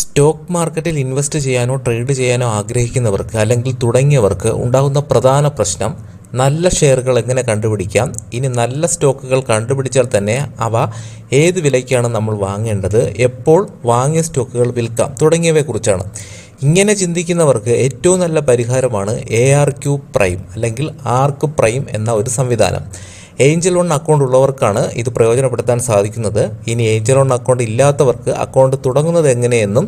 Stock മാർക്കറ്റിൽ invest ചെയ്യാനോ trade ചെയ്യാനോ ആഗ്രഹിക്കുന്നവർക്ക് അല്ലെങ്കിൽ തുടങ്ങിയവർക്ക് ഉണ്ടാകുന്ന പ്രധാന പ്രശ്നം നല്ല ഷെയറുകൾ എങ്ങനെ കണ്ടുപിടിക്കാം? ഇനി നല്ല സ്റ്റോക്കുകൾ കണ്ടുപിടിച്ചാൽ തന്നെ അവ ഏത് വിലയ്ക്കാണ് നമ്മൾ വാങ്ങേണ്ടത്? എപ്പോൾ വാങ്ങിയ സ്റ്റോക്കുകൾ വിൽക്കാം? തുടങ്ങിയവയെക്കുറിച്ചാണ് ഇങ്ങനെ ചിന്തിക്കുന്നവർക്ക് ഏറ്റവും നല്ല പരിഹാരമാണ് എ ആർ ക്യു പ്രൈം അല്ലെങ്കിൽ ആർക്ക് പ്രൈം എന്ന ഒരു സംവിധാനം. ഏഞ്ചൽ ലോൺ അക്കൗണ്ട് ഉള്ളവർക്കാണ് ഇത് പ്രയോജനപ്പെടുത്താൻ സാധിക്കുന്നത്. ഇനി ഏഞ്ചൽ ലോൺ അക്കൗണ്ട് ഇല്ലാത്തവർക്ക് അക്കൗണ്ട് തുടങ്ങുന്നത് എങ്ങനെയെന്നും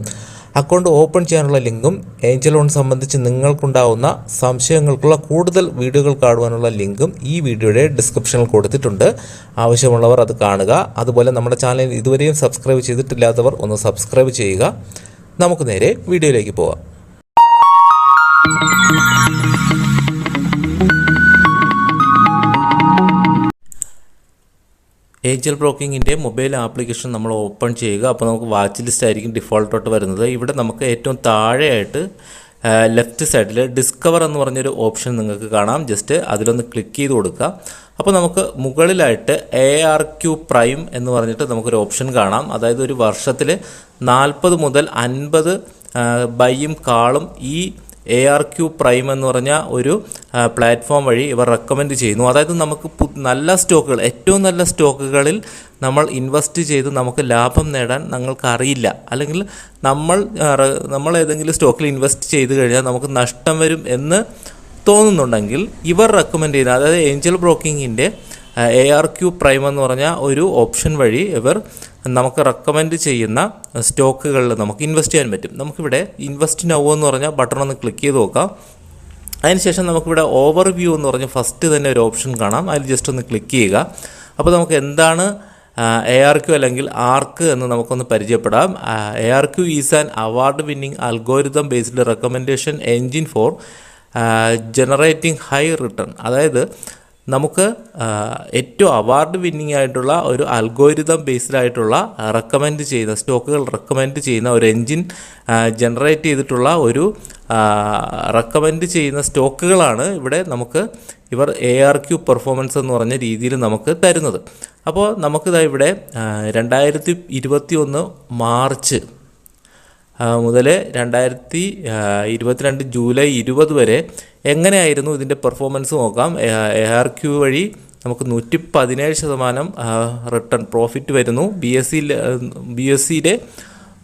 അക്കൗണ്ട് ഓപ്പൺ ചെയ്യാനുള്ള ലിങ്കും ഏഞ്ചൽ ലോൺ സംബന്ധിച്ച് നിങ്ങൾക്കുണ്ടാവുന്ന സംശയങ്ങൾക്കുള്ള കൂടുതൽ വീഡിയോകൾ കാണുവാനുള്ള ലിങ്കും ഈ വീഡിയോയുടെ ഡിസ്ക്രിപ്ഷനിൽ കൊടുത്തിട്ടുണ്ട്. ആവശ്യമുള്ളവർ അത് കാണുക. അതുപോലെ നമ്മുടെ ചാനൽ ഇതുവരെയും സബ്സ്ക്രൈബ് ചെയ്തിട്ടില്ലാത്തവർ ഒന്ന് സബ്സ്ക്രൈബ് ചെയ്യുക. നമുക്ക് നേരെ വീഡിയോയിലേക്ക് പോകാം ഏഞ്ചൽ ബ്രോക്കിങ്ങിന്റെ മൊബൈൽ ആപ്ലിക്കേഷൻ നമ്മൾ ഓപ്പൺ ചെയ്യുക. അപ്പോൾ നമുക്ക് വാച്ച് ലിസ്റ്റ് ആയിരിക്കും ഡിഫോൾട്ടോട്ട് വരുന്നത്. ഇവിടെ നമുക്ക് ഏറ്റവും താഴെയായിട്ട് ലെഫ്റ്റ് സൈഡിൽ ഡിസ്കവർ എന്ന് പറഞ്ഞൊരു ഓപ്ഷൻ നിങ്ങൾക്ക് കാണാം. ജസ്റ്റ് അതിലൊന്ന് ക്ലിക്ക് ചെയ്ത് കൊടുക്കുക. അപ്പോൾ നമുക്ക് മുകളിലായിട്ട് എ ആർ ക്യു പ്രൈം എന്ന് പറഞ്ഞിട്ട് നമുക്കൊരു ഓപ്ഷൻ കാണാം. അതായത് ഒരു വർഷത്തിൽ നാൽപ്പത് മുതൽ അൻപത് ബൈയും കാളും ഈ എ ആർ ക്യു പ്രൈം എന്ന് പറഞ്ഞ ഒരു പ്ലാറ്റ്ഫോം വഴി ഇവർ റെക്കമെൻഡ് ചെയ്യുന്നു. അതായത് നമുക്ക് നല്ല സ്റ്റോക്കുകൾ ഏറ്റവും നല്ല സ്റ്റോക്കുകളിൽ നമ്മൾ ഇൻവെസ്റ്റ് ചെയ്ത് നമുക്ക് ലാഭം നേടാൻ ഞങ്ങൾക്ക് അറിയില്ല. അല്ലെങ്കിൽ നമ്മൾ നമ്മൾ ഏതെങ്കിലും സ്റ്റോക്കിൽ ഇൻവെസ്റ്റ് ചെയ്ത് കഴിഞ്ഞാൽ നമുക്ക് നഷ്ടം വരും എന്ന് തോന്നുന്നുണ്ടെങ്കിൽ ഇവർ റെക്കമെൻഡ് ചെയ്യുന്ന അതായത് ഏഞ്ചൽ ബ്രോക്കിങ്ങിന്റെ എ ആർ ക്യു പ്രൈം എന്ന് പറഞ്ഞ ഒരു ഓപ്ഷൻ വഴി ഇവർ നമുക്ക് റെക്കമെൻഡ് ചെയ്യുന്ന സ്റ്റോക്കുകളിൽ നമുക്ക് ഇൻവെസ്റ്റ് ചെയ്യാൻ പറ്റും. നമുക്കിവിടെ ഇൻവെസ്റ്റ് നൗ എന്ന് പറഞ്ഞ ബട്ടൺ ഒന്ന് ക്ലിക്ക് ചെയ്ത് നോക്കാം. അതിനുശേഷം നമുക്കിവിടെ ഓവർ വ്യൂ എന്ന് പറഞ്ഞ ഫസ്റ്റ് തന്നെ ഒരു ഓപ്ഷൻ കാണാം. അതിൽ ജസ്റ്റ് ഒന്ന് ക്ലിക്ക് ചെയ്യുക. അപ്പോൾ നമുക്ക് എന്താണ് എ ആർ ക്യു അല്ലെങ്കിൽ ആർക്ക് എന്ന് നമുക്കൊന്ന് പരിചയപ്പെടാം. A R Q is an award winning algorithm based recommendation engine for generating high return അതായത് നമുക്ക് ഏറ്റവും അവാർഡ് വിന്നിംഗ് ആയിട്ടുള്ള ഒരു അൽഗോരിതം ബേസ്ഡ് ആയിട്ടുള്ള റെക്കമെൻഡ് ചെയ്യുന്ന സ്റ്റോക്കുകൾ റെക്കമെൻഡ് ചെയ്യുന്ന ഒരു എൻജിൻ ജനറേറ്റ് ചെയ്തിട്ടുള്ള ഒരു റെക്കമെൻഡ് ചെയ്യുന്ന സ്റ്റോക്കുകളാണ് ഇവിടെ നമുക്ക് ഇവർ എ ആർ ക്യു പെർഫോമൻസ് എന്ന് പറഞ്ഞ രീതിയിൽ നമുക്ക് തരുന്നത്. അപ്പോൾ നമുക്കിതാ ഇവിടെ രണ്ടായിരത്തി ഇരുപത്തി ഒന്ന് മാർച്ച് മുതൽ രണ്ടായിരത്തി ഇരുപത്തിരണ്ട് ജൂലൈ ഇരുപത് വരെ എങ്ങനെയായിരുന്നു ഇതിന്റെ പെർഫോമൻസ് നോക്കാം? എ ആർ ക്യു വഴി നമുക്ക് നൂറ്റി പതിനേഴ് ശതമാനം റിട്ടേൺ പ്രോഫിറ്റ് വരുന്നു. ബി എസ് സിയിൽ ബി എസ് സിയിലെ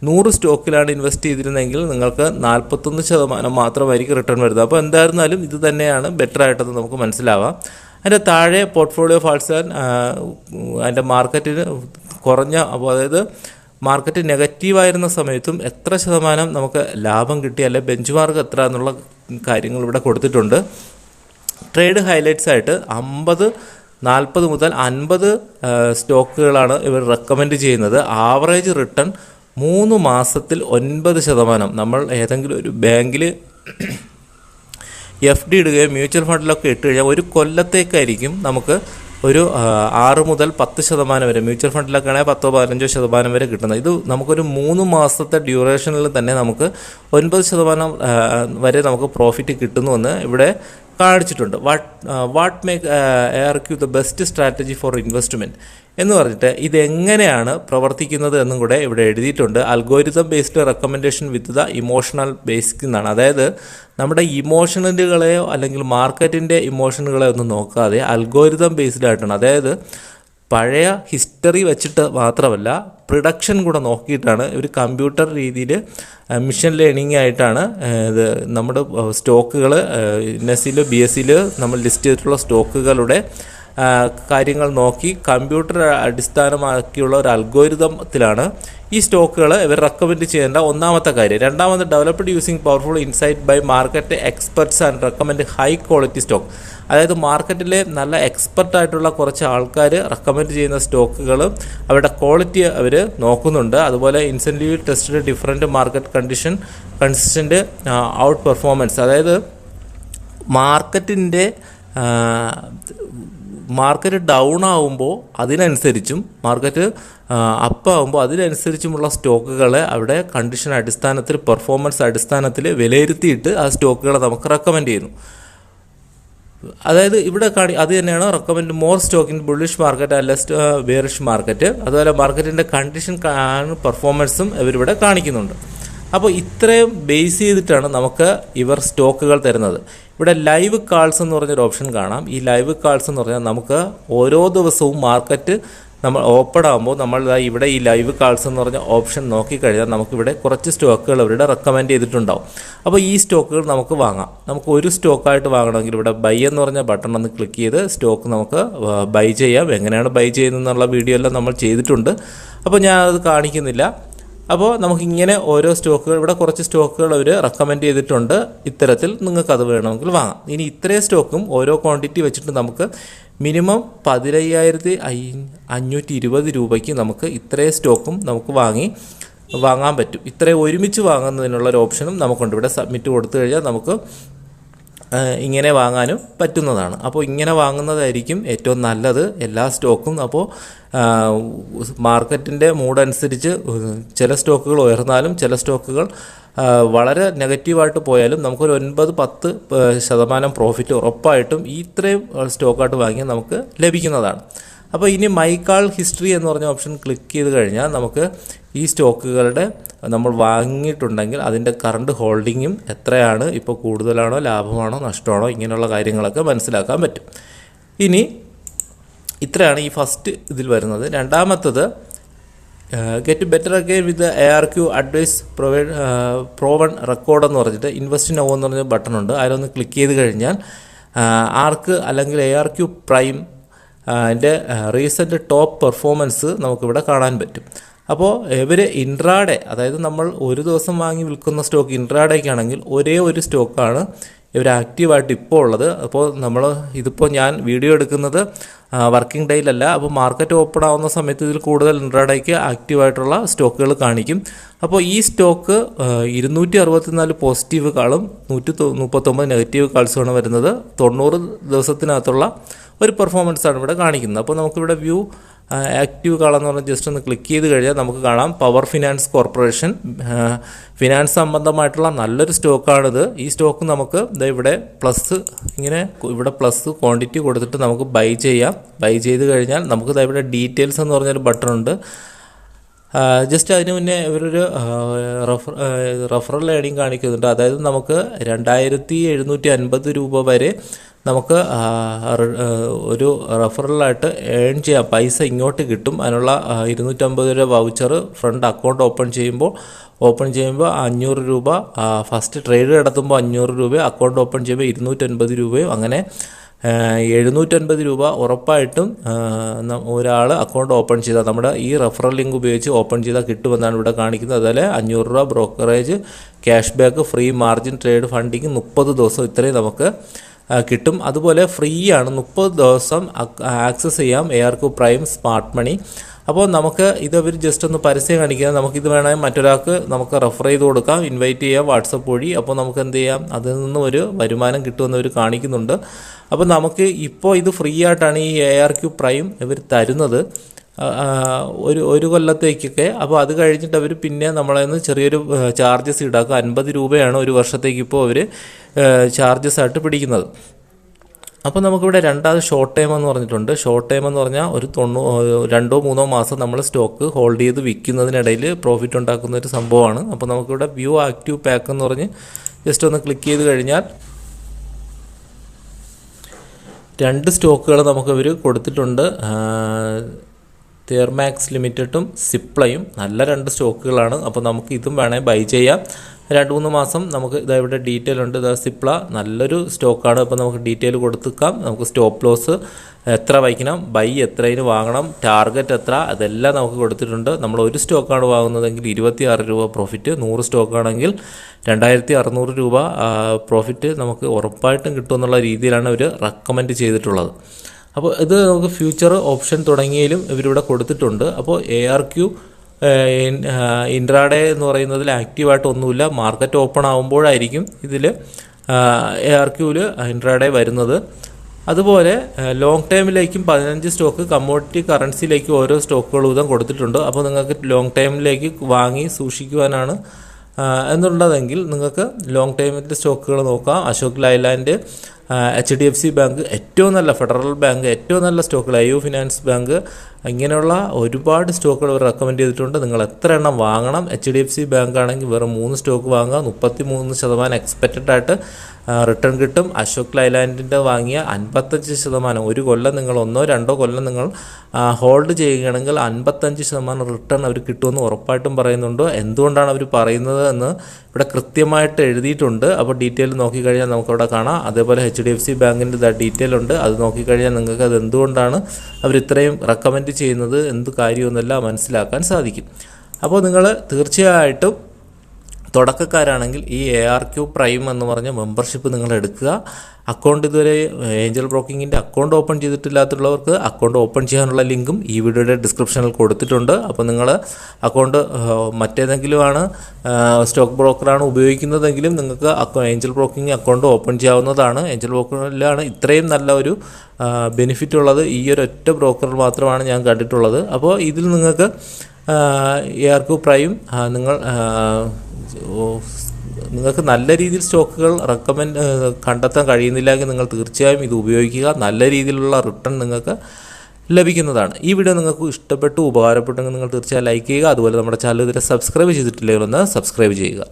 നൂറ് സ്റ്റോക്കിലാണ് ഇൻവെസ്റ്റ് ചെയ്തിരുന്നെങ്കിൽ നിങ്ങൾക്ക് നാൽപ്പത്തൊന്ന് ശതമാനം മാത്രമായിരിക്കും റിട്ടേൺ വരുന്നത്. അപ്പോൾ എന്തായിരുന്നാലും ഇത് തന്നെയാണ് ബെറ്റർ ആയിട്ടെന്ന് നമുക്ക് മനസ്സിലാവാം. അതിന്റെ താഴെ പോർട്ട്ഫോളിയോ ഫാൾസ് അതിന്റെ മാർക്കറ്റിന് കുറഞ്ഞ അപ്പോൾ അതായത് മാർക്കറ്റ് നെഗറ്റീവായിരുന്ന സമയത്തും എത്ര ശതമാനം നമുക്ക് ലാഭം കിട്ടി അല്ലെ ബെഞ്ച് മാർക്ക് എത്ര എന്നുള്ള കാര്യങ്ങൾ ഇവിടെ കൊടുത്തിട്ടുണ്ട്. ട്രേഡ് ഹൈലൈറ്റ്സ് ആയിട്ട് അമ്പത് നാൽപ്പത് മുതൽ അൻപത് സ്റ്റോക്കുകളാണ് ഇവർ റെക്കമെൻഡ് ചെയ്യുന്നത്. ആവറേജ് റിട്ടേൺ മൂന്ന് മാസത്തിൽ ഒൻപത് ശതമാനം. നമ്മൾ ഏതെങ്കിലും ഒരു ബാങ്കിൽ എഫ് ഡി ഇടുകയോ മ്യൂച്വൽ ഫണ്ടിലൊക്കെ ഇട്ട് കഴിഞ്ഞാൽ ഒരു കൊല്ലത്തേക്കായിരിക്കും നമുക്ക് ഒരു ആറ് മുതൽ പത്ത് ശതമാനം വരെ മ്യൂച്വൽ ഫണ്ടിലൊക്കെ ആണെങ്കിൽ പത്തോ പതിനഞ്ചോ ശതമാനം വരെ കിട്ടുന്നത്. ഇത് നമുക്കൊരു മൂന്ന് മാസത്തെ ഡ്യൂറേഷനിൽ തന്നെ നമുക്ക് ഒൻപത് ശതമാനം വരെ നമുക്ക് പ്രോഫിറ്റ് കിട്ടുന്നുവെന്ന് ഇവിടെ കാണിച്ചിട്ടുണ്ട്. What what make A R Q the best strategy for investment എന്ന് പറഞ്ഞിട്ട് ഇതെങ്ങനെയാണ് പ്രവർത്തിക്കുന്നത് എന്നും കൂടെ ഇവിടെ എഴുതിയിട്ടുണ്ട്. Algorithm based recommendation with the emotional basic എന്നാണ്. അതായത് നമ്മുടെ ഇമോഷണലുകളെയോ അല്ലെങ്കിൽ മാർക്കറ്റിന്റെ ഇമോഷനുകളെയോ ഒന്നും നോക്കാതെ അൽഗോരിതം ബേസ്ഡ് ആയിട്ടാണ്. അതായത് പഴയ ഹിസ്റ്ററി വെച്ചിട്ട് മാത്രമല്ല പ്രൊഡക്ഷൻ കൂടെ നോക്കിയിട്ടാണ് ഒരു കമ്പ്യൂട്ടർ രീതിയിൽ മിഷൻ ലേണിംഗ് ആയിട്ടാണ് ഇത് നമ്മുടെ സ്റ്റോക്കുകൾ എൻ എസ് സിയിൽ ബി എസ് സിയിൽ നമ്മൾ ലിസ്റ്റ് ചെയ്തിട്ടുള്ള സ്റ്റോക്കുകളുടെ കാര്യങ്ങൾ നോക്കി കമ്പ്യൂട്ടർ അടിസ്ഥാനമാക്കിയുള്ള ഒരു അൽഗോരിതത്തിലാണ് ഈ സ്റ്റോക്കുകൾ ഇവർ റെക്കമെൻഡ് ചെയ്യേണ്ട ഒന്നാമത്തെ കാര്യം. രണ്ടാമത് developed using powerful insight by market experts and recommend high quality stock അതായത് മാർക്കറ്റിലെ നല്ല എക്സ്പെർട്ട് ആയിട്ടുള്ള കുറച്ച് ആൾക്കാർ റെക്കമെൻഡ് ചെയ്യുന്ന സ്റ്റോക്കുകൾ അവരുടെ ക്വാളിറ്റി അവർ നോക്കുന്നുണ്ട്. അതുപോലെ incentive tested different market condition consistent outperformance അതായത് മാർക്കറ്റിന്റെ മാർക്കറ്റ് ഡൗൺ ആവുമ്പോൾ അതിനനുസരിച്ചും മാർക്കറ്റ് അപ്പ് ആവുമ്പോൾ അതിനനുസരിച്ചുമുള്ള സ്റ്റോക്കുകളെ അവിടെ കണ്ടീഷൻ അടിസ്ഥാനത്തിൽ പെർഫോമൻസ് അടിസ്ഥാനത്തിൽ വിലയിരുത്തിയിട്ട് ആ സ്റ്റോക്കുകളെ നമുക്ക് റെക്കമെൻഡ് ചെയ്യുന്നു. അതായത് ഇവിടെ കാണി അത് തന്നെയാണ് recommend more stock in bullish market അല്ല ബിയറിഷ് മാർക്കറ്റ് അതുപോലെ മാർക്കറ്റിന്റെ കണ്ടീഷൻ പെർഫോമൻസും ഇവരിവിടെ കാണിക്കുന്നുണ്ട്. അപ്പോൾ ഇത്രയും ബേസ് ചെയ്തിട്ടാണ് നമുക്ക് ഇവർ സ്റ്റോക്കുകൾ തരുന്നത്. ഇവിടെ ലൈവ് കാൾസ് എന്ന് പറഞ്ഞൊരു ഓപ്ഷൻ കാണാം. ഈ ലൈവ് കാൾസ് എന്ന് പറഞ്ഞാൽ നമുക്ക് ഓരോ ദിവസവും മാർക്കറ്റ് നമ്മൾ ഓപ്പൺ ആകുമ്പോൾ നമ്മൾ ഇവിടെ ഈ ലൈവ് കാൾസ് എന്ന് പറഞ്ഞ ഓപ്ഷൻ നോക്കിക്കഴിഞ്ഞാൽ നമുക്കിവിടെ കുറച്ച് സ്റ്റോക്കുകൾ അവരുടെ റെക്കമെൻഡ് ചെയ്തിട്ടുണ്ടാവും. അപ്പോൾ ഈ സ്റ്റോക്കുകൾ നമുക്ക് വാങ്ങാം. നമുക്ക് ഒരു സ്റ്റോക്കായിട്ട് വാങ്ങണമെങ്കിൽ ഇവിടെ ബൈ എന്ന് പറഞ്ഞ ബട്ടൺ ഒന്ന് ക്ലിക്ക് ചെയ്ത് സ്റ്റോക്ക് നമുക്ക് ബൈ ചെയ്യാം. എങ്ങനെയാണ് ബൈ ചെയ്യുന്നതെന്നുള്ള വീഡിയോ എല്ലാം നമ്മൾ ചെയ്തിട്ടുണ്ട്. അപ്പോൾ ഞാൻ അത് കാണിക്കുന്നില്ല. അപ്പോൾ നമുക്കിങ്ങനെ ഓരോ സ്റ്റോക്കുകൾ ഇവിടെ കുറച്ച് സ്റ്റോക്കുകൾ അവർ റെക്കമെൻഡ് ചെയ്തിട്ടുണ്ട്. ഇത്തരത്തിൽ നിങ്ങൾക്ക് അത് വേണമെങ്കിൽ വാങ്ങാം. ഇനി ഇത്രയും സ്റ്റോക്കും ഓരോ ക്വാണ്ടിറ്റി വെച്ചിട്ട് നമുക്ക് മിനിമം പതിനയ്യായിരത്തി അഞ്ഞൂറ്റി ഇരുപത് രൂപയ്ക്ക് നമുക്ക് ഇത്രയും സ്റ്റോക്കും നമുക്ക് വാങ്ങി വാങ്ങാൻ പറ്റും. ഇത്രയും ഒരുമിച്ച് വാങ്ങുന്നതിനുള്ള ഒരു ഓപ്ഷനും നമുക്കുണ്ട്. ഇവിടെ സബ്മിറ്റ് കൊടുത്തു കഴിഞ്ഞാൽ നമുക്ക് ഇങ്ങനെ വാങ്ങാനും പറ്റുന്നതാണ്. അപ്പോൾ ഇങ്ങനെ വാങ്ങുന്നതായിരിക്കും ഏറ്റവും നല്ലത് എല്ലാ സ്റ്റോക്കും. അപ്പോൾ മാർക്കറ്റിന്റെ മൂഡനുസരിച്ച് ചില സ്റ്റോക്കുകൾ ഉയർന്നാലും ചില സ്റ്റോക്കുകൾ വളരെ നെഗറ്റീവായിട്ട് പോയാലും നമുക്കൊരു ഒൻപത് പത്ത് ശതമാനം പ്രോഫിറ്റ് ഉറപ്പായിട്ടും ഇത്രയും സ്റ്റോക്കായിട്ട് വാങ്ങിയാൽ നമുക്ക് ലഭിക്കുന്നതാണ്. അപ്പോൾ ഇനി മൈക്കാൾ ഹിസ്റ്ററി എന്ന് പറഞ്ഞ ഓപ്ഷൻ ക്ലിക്ക് ചെയ്ത് കഴിഞ്ഞാൽ നമുക്ക് ഈ സ്റ്റോക്കുകളുടെ നമ്മൾ വാങ്ങിയിട്ടുണ്ടെങ്കിൽ അതിന്റെ കറണ്ട് ഹോൾഡിങ്ങും എത്രയാണ് ഇപ്പോൾ കൂടുതലാണോ ലാഭമാണോ നഷ്ടമാണോ ഇങ്ങനെയുള്ള കാര്യങ്ങളൊക്കെ മനസ്സിലാക്കാൻ പറ്റും. ഇനി ഇത്രയാണ് ഈ ഫസ്റ്റ് ഇതിൽ വരുന്നത്. രണ്ടാമത്തത് get better again with A R Q advice provide proven record എന്ന് പറഞ്ഞിട്ട് ഇൻവെസ്റ്റ് നോ എന്ന് പറഞ്ഞ ബട്ടൺ ഉണ്ട്. അതിലൊന്ന് ക്ലിക്ക് ചെയ്ത് കഴിഞ്ഞാൽ ആർക്ക് അല്ലെങ്കിൽ എ ആർ ക്യു പ്രൈം അതിന്റെ റീസെന്റ് ടോപ്പ് പെർഫോമൻസ് നമുക്കിവിടെ കാണാൻ പറ്റും. അപ്പോൾ ഇവർ ഇൻട്രാഡേ അതായത് നമ്മൾ ഒരു ദിവസം വാങ്ങി വിൽക്കുന്ന സ്റ്റോക്ക് ഇൻട്രാഡേക്കാണെങ്കിൽ ഒരേ ഒരു സ്റ്റോക്കാണ് ഇവർ ആക്റ്റീവായിട്ട് ഇപ്പോൾ ഉള്ളത്. അപ്പോൾ നമ്മൾ ഇതിപ്പോൾ ഞാൻ വീഡിയോ എടുക്കുന്നത് വർക്കിംഗ് ഡേയിലല്ല അപ്പോൾ മാർക്കറ്റ് ഓപ്പൺ ആവുന്ന സമയത്ത് ഇതിൽ കൂടുതൽ ഇൻട്രാഡേക്ക് ആക്റ്റീവായിട്ടുള്ള സ്റ്റോക്കുകൾ കാണിക്കും. അപ്പോൾ ഈ സ്റ്റോക്ക് ഇരുന്നൂറ്റി അറുപത്തിനാല് പോസിറ്റീവ് കാളും നൂറ്റി മുപ്പത്തൊമ്പത് നെഗറ്റീവ് കാൾസുമാണ് വരുന്നത്. തൊണ്ണൂറ് ദിവസത്തിനകത്തുള്ള ഒരു പെർഫോമൻസ് ആണ് ഇവിടെ കാണിക്കുന്നത്. അപ്പോൾ നമുക്കിവിടെ വ്യൂ ആക്റ്റീവ് കാളെന്ന് പറഞ്ഞാൽ ജസ്റ്റ് ഒന്ന് ക്ലിക്ക് ചെയ്ത് കഴിഞ്ഞാൽ നമുക്ക് കാണാം. പവർ ഫിനാൻസ് കോർപ്പറേഷൻ ഫിനാൻസ് സംബന്ധമായിട്ടുള്ള നല്ലൊരു സ്റ്റോക്കാണിത് ഈ സ്റ്റോക്ക് നമുക്ക് ഇവിടെ പ്ലസ് ഇങ്ങനെ ഇവിടെ പ്ലസ് ക്വാണ്ടിറ്റി കൊടുത്തിട്ട് നമുക്ക് ബൈ ചെയ്യാം. ബൈ ചെയ്ത് കഴിഞ്ഞാൽ നമുക്ക് ഇവിടെ ഡീറ്റെയിൽസ് എന്ന് പറഞ്ഞൊരു ബട്ടൺ ഉണ്ട്. ജസ്റ്റ് അതിന് മുന്നേ ഇവരൊരു റഫർ റഫറൽ ലേണിംഗ് കാണിക്കുന്നുണ്ട്. അതായത് നമുക്ക് രണ്ടായിരത്തി എഴുന്നൂറ്റി അൻപത് രൂപ വരെ നമുക്ക് ഒരു റഫറലായിട്ട് ഏൺ ചെയ്യാം. പൈസ ഇങ്ങോട്ട് കിട്ടും. അതിനുള്ള ഇരുന്നൂറ്റമ്പത് രൂപ വൗച്ചർ ഫ്രണ്ട് അക്കൗണ്ട് ഓപ്പൺ ചെയ്യുമ്പോൾ ഓപ്പൺ ചെയ്യുമ്പോൾ അഞ്ഞൂറ് രൂപ ഫസ്റ്റ് ട്രേഡ് നടത്തുമ്പോൾ അഞ്ഞൂറ് രൂപ അക്കൗണ്ട് ഓപ്പൺ ചെയ്യുമ്പോൾ ഇരുന്നൂറ്റൻപത് രൂപയും അങ്ങനെ എഴുന്നൂറ്റൻപത് രൂപ ഉറപ്പായിട്ടും ഒരാൾ അക്കൗണ്ട് ഓപ്പൺ ചെയ്താൽ നമ്മുടെ ഈ റെഫറൽ ലിങ്ക് ഉപയോഗിച്ച് ഓപ്പൺ ചെയ്താൽ കിട്ടുമെന്നാണ് ഇവിടെ കാണിക്കുന്നത്. അതുപോലെ അഞ്ഞൂറ് രൂപ brokerage cash back free margin trade funding മുപ്പത് ദിവസം ഇത്രയും നമുക്ക് കിട്ടും. അതുപോലെ ഫ്രീ ആണ്. മുപ്പത് ദിവസം ആക്സസ് ചെയ്യാം. എ ആർക്കു പ്രൈം സ്മാർട്ട് മണി അപ്പോൾ നമുക്ക് ഇത് അവർ ജസ്റ്റ് ഒന്ന് പരസ്യം കാണിക്കുക നമുക്കിത് വേണമെങ്കിൽ മറ്റൊരാൾക്ക് നമുക്ക് റെഫർ ചെയ്ത് കൊടുക്കാം. ഇൻവൈറ്റ് ചെയ്യാം. വാട്സപ്പ് വഴി. അപ്പോൾ നമുക്ക് എന്ത് ചെയ്യാം? അതിൽ നിന്നും ഒരു വരുമാനം കിട്ടുമെന്ന് അവർ കാണിക്കുന്നുണ്ട്. അപ്പോൾ നമുക്ക് ഇപ്പോൾ ഇത് ഫ്രീ ആയിട്ടാണ് ഈ എ ആർ ക്യു പ്രൈം ഇവർ തരുന്നത്. ഒരു ഒരു കൊല്ലത്തേക്കൊക്കെ. അപ്പോൾ അത് കഴിഞ്ഞിട്ട് അവർ പിന്നെ നമ്മളെ നിന്ന് ചെറിയൊരു ചാർജസ് ഈടാക്കും അൻപത് രൂപയാണ് ഒരു വർഷത്തേക്ക് ഇപ്പോൾ അവർ ചാർജസ് ആയിട്ട് പിടിക്കുന്നത്. അപ്പോൾ നമുക്കിവിടെ രണ്ടാമത് ഷോർട്ട് ടൈം എന്ന് പറഞ്ഞിട്ടുണ്ട്. ഷോർട്ട് ടൈം എന്ന് പറഞ്ഞാൽ ഒരു തൊണ്ണൂ രണ്ടോ മൂന്നോ മാസം നമ്മൾ സ്റ്റോക്ക് ഹോൾഡ് ചെയ്ത് വിൽക്കുന്നതിനിടയിൽ പ്രോഫിറ്റ് ഉണ്ടാക്കുന്ന ഒരു സംഭവമാണ്. അപ്പോൾ നമുക്കിവിടെ വ്യൂ ആക്റ്റീവ് പാക്ക് എന്ന് പറഞ്ഞ് ജസ്റ്റ് ഒന്ന് ക്ലിക്ക് ചെയ്ത് കഴിഞ്ഞാൽ രണ്ട് സ്റ്റോക്കുകൾ നമുക്കവർ കൊടുത്തിട്ടുണ്ട്. തിയർമാക്സ് ലിമിറ്റഡും സിപ്ലയും നല്ല രണ്ട് സ്റ്റോക്കുകളാണ്. അപ്പോൾ നമുക്ക് ഇതും വേണേൽ ബൈ ചെയ്യാം. രണ്ട് മൂന്ന് മാസം നമുക്ക് ഇതാ ഇവിടെ ഡീറ്റെയിൽ ഉണ്ട്. ഇതാ സിപ്ല നല്ലൊരു സ്റ്റോക്കാണ്. അപ്പോൾ നമുക്ക് ഡീറ്റെയിൽ കൊടുത്തേക്കാം നമുക്ക് സ്റ്റോപ്പ് ലോസ് എത്ര വയ്ക്കണം ബൈ എത്രയിന് വാങ്ങണം ടാർഗറ്റ് എത്ര അതെല്ലാം നമുക്ക് കൊടുത്തിട്ടുണ്ട്. നമ്മൾ ഒരു സ്റ്റോക്കാണ് വാങ്ങുന്നതെങ്കിൽ ഇരുപത്തി ആറ് രൂപ പ്രോഫിറ്റ് നൂറ് സ്റ്റോക്കാണെങ്കിൽ രണ്ടായിരത്തി അറുന്നൂറ് രൂപ പ്രോഫിറ്റ് നമുക്ക് ഉറപ്പായിട്ടും കിട്ടുമെന്നുള്ള രീതിയിലാണ് അവർ റെക്കമെൻഡ് ചെയ്തിട്ടുള്ളത്. അപ്പോൾ ഇത് നമുക്ക് ഫ്യൂച്ചർ ഓപ്ഷൻ തുടങ്ങിയതിലും ഇവരിവിടെ കൊടുത്തിട്ടുണ്ട്. അപ്പോൾ എ ആർ ക്യു ഇൻട്രാഡേ എന്ന് പറയുന്നതിൽ ആക്റ്റീവായിട്ട് ഒന്നുമില്ല മാർക്കറ്റ് ഓപ്പൺ ആകുമ്പോഴായിരിക്കും ഇതിൽ എ ആർ ക്യൂവിൽ ഇൻട്രാഡേ വരുന്നത്. അതുപോലെ ലോങ് ടൈമിലേക്കും പതിനഞ്ച് സ്റ്റോക്ക് കമ്മോഡിറ്റി കറൻസിയിലേക്കും ഓരോ സ്റ്റോക്കുകൾ വീതം കൊടുത്തിട്ടുണ്ട്. അപ്പോൾ നിങ്ങൾക്ക് ലോങ് ടൈമിലേക്ക് വാങ്ങി സൂക്ഷിക്കുവാനാണ് എന്നുള്ളതെങ്കിൽ നിങ്ങൾക്ക് ലോങ് ടൈമിന്റെ സ്റ്റോക്കുകൾ നോക്കാം. Ashok Leyland H D F C bank ഏറ്റവും നല്ല ഫെഡറൽ ബാങ്ക് ഏറ്റവും നല്ല സ്റ്റോക്കുകൾ ഐ യു ഫിനാൻസ് ബാങ്ക് ഇങ്ങനെയുള്ള ഒരുപാട് സ്റ്റോക്കുകൾ ഇവർ റെക്കമെൻഡ് ചെയ്തിട്ടുണ്ട്. നിങ്ങൾ എത്ര എണ്ണം വാങ്ങണം? H D F C bank ആണെങ്കിൽ വെറും മൂന്ന് സ്റ്റോക്ക് വാങ്ങുക. മുപ്പത്തി മൂന്ന് ശതമാനം എക്സ്പെക്റ്റഡ് ആയിട്ട് റിട്ടേൺ കിട്ടും. അശോക് ലൈലാൻഡിന്റെ വാങ്ങിയ അൻപത്തഞ്ച് ശതമാനം ഒരു കൊല്ലം നിങ്ങൾ ഒന്നോ രണ്ടോ കൊല്ലം നിങ്ങൾ ഹോൾഡ് ചെയ്യുകയാണെങ്കിൽ അൻപത്തഞ്ച് ശതമാനം റിട്ടേൺ അവർ കിട്ടുമെന്ന് ഉറപ്പായിട്ടും പറയുന്നുണ്ട്. എന്തുകൊണ്ടാണ് അവർ പറയുന്നത് എന്ന് ഇവിടെ കൃത്യമായിട്ട് എഴുതിയിട്ടുണ്ട്. അപ്പോൾ ഡീറ്റെയിൽ നോക്കിക്കഴിഞ്ഞാൽ നമുക്കവിടെ കാണാം. അതേപോലെ എച്ച് ഡി എഫ് സി ബാങ്കിന്റെ ഡീറ്റെയിൽ ഉണ്ട്. അത് നോക്കിക്കഴിഞ്ഞാൽ നിങ്ങൾക്ക് അത് എന്തുകൊണ്ടാണ് അവർ ഇത്രയും റെക്കമെൻഡ് ചെയ്യുന്നത് എന്ത് കാര്യമെന്നെല്ലാം മനസ്സിലാക്കാൻ സാധിക്കും. അപ്പോൾ നിങ്ങൾ തീർച്ചയായിട്ടും തുടക്കക്കാരാണെങ്കിൽ ഈ എ ആർ ക്യു പ്രൈം എന്ന് പറഞ്ഞ മെമ്പർഷിപ്പ് നിങ്ങൾ എടുക്കുക. അക്കൗണ്ട് ഇതുവരെ ഏഞ്ചൽ ബ്രോക്കിങ്ങിന്റെ അക്കൗണ്ട് ഓപ്പൺ ചെയ്തിട്ടില്ലാത്തുള്ളവർക്ക് അക്കൗണ്ട് ഓപ്പൺ ചെയ്യാനുള്ള ലിങ്കും ഈ വീഡിയോയുടെ ഡിസ്ക്രിപ്ഷനിൽ കൊടുത്തിട്ടുണ്ട്. അപ്പോൾ നിങ്ങൾ അക്കൗണ്ട് മറ്റേതെങ്കിലും ആണ് സ്റ്റോക്ക് ബ്രോക്കറാണ് ഉപയോഗിക്കുന്നതെങ്കിലും നിങ്ങൾക്ക് ഏഞ്ചൽ ബ്രോക്കിംഗ് അക്കൗണ്ട് ഓപ്പൺ ചെയ്യാവുന്നതാണ്. ഏഞ്ചൽ ബ്രോക്കറിലാണ് ഇത്രയും നല്ല ഒരു ബെനിഫിറ്റ് ഉള്ളത്. ഈ ഒരു ഒറ്റ ബ്രോക്കറിൽ മാത്രമാണ് ഞാൻ കണ്ടിട്ടുള്ളത്. അപ്പോൾ ഇതിൽ നിങ്ങൾക്ക് എ ആർ ക്യു പ്രൈം നിങ്ങൾ നിങ്ങൾക്ക് നല്ല രീതിയിൽ സ്റ്റോക്കുകൾ റെക്കമെൻഡ് കണ്ടെത്താൻ കഴിയുന്നില്ലെങ്കിൽ നിങ്ങൾ തീർച്ചയായും ഇത് ഉപയോഗിക്കുക. നല്ല രീതിയിലുള്ള റിട്ടേൺ നിങ്ങൾക്ക് ലഭിക്കുന്നതാണ്. ഈ വീഡിയോ നിങ്ങൾക്ക് ഇഷ്ടപ്പെട്ടു ഉപകാരപ്പെട്ടെങ്കിൽ നിങ്ങൾ തീർച്ചയായും ലൈക്ക് ചെയ്യുക. അതുപോലെ നമ്മുടെ ചാനൽ ഇതുവരെ സബ്സ്ക്രൈബ് ചെയ്തിട്ടില്ലെങ്കിൽ ഒന്ന് സബ്സ്ക്രൈബ് ചെയ്യുക.